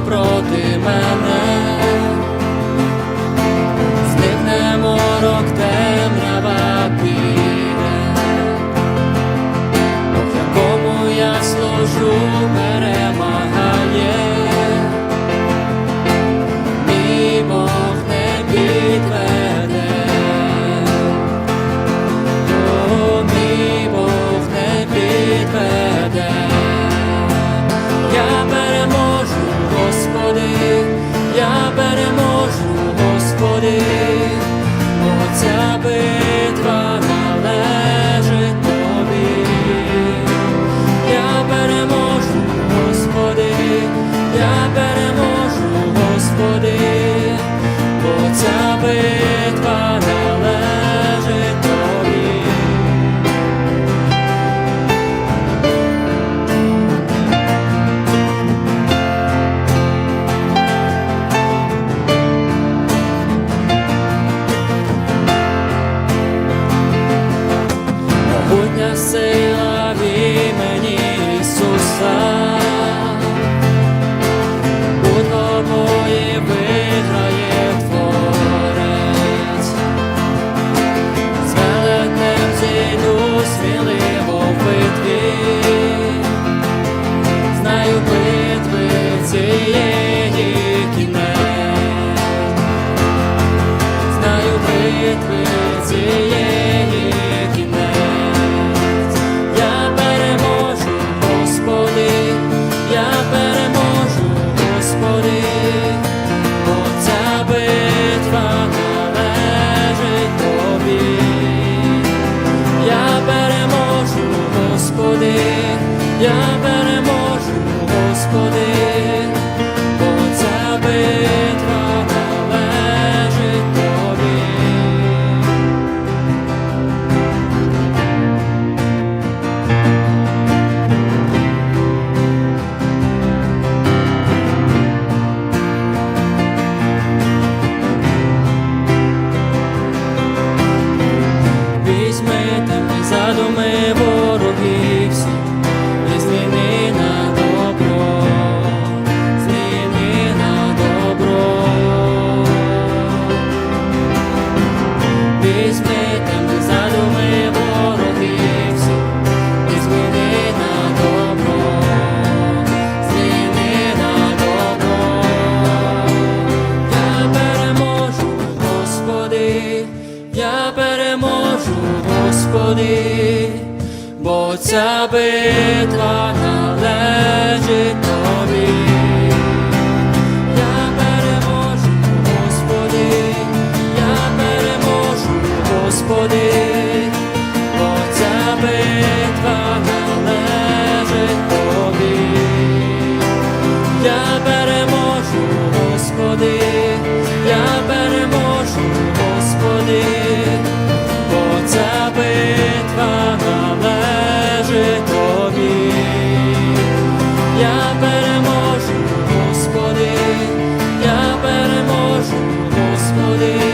проти мене. світлиці є. і збитим задуми ворогів всі, і зміни на добро, зміни на добро, я переможу, Господи, я переможу, Господи, бо ця битва належить. holy.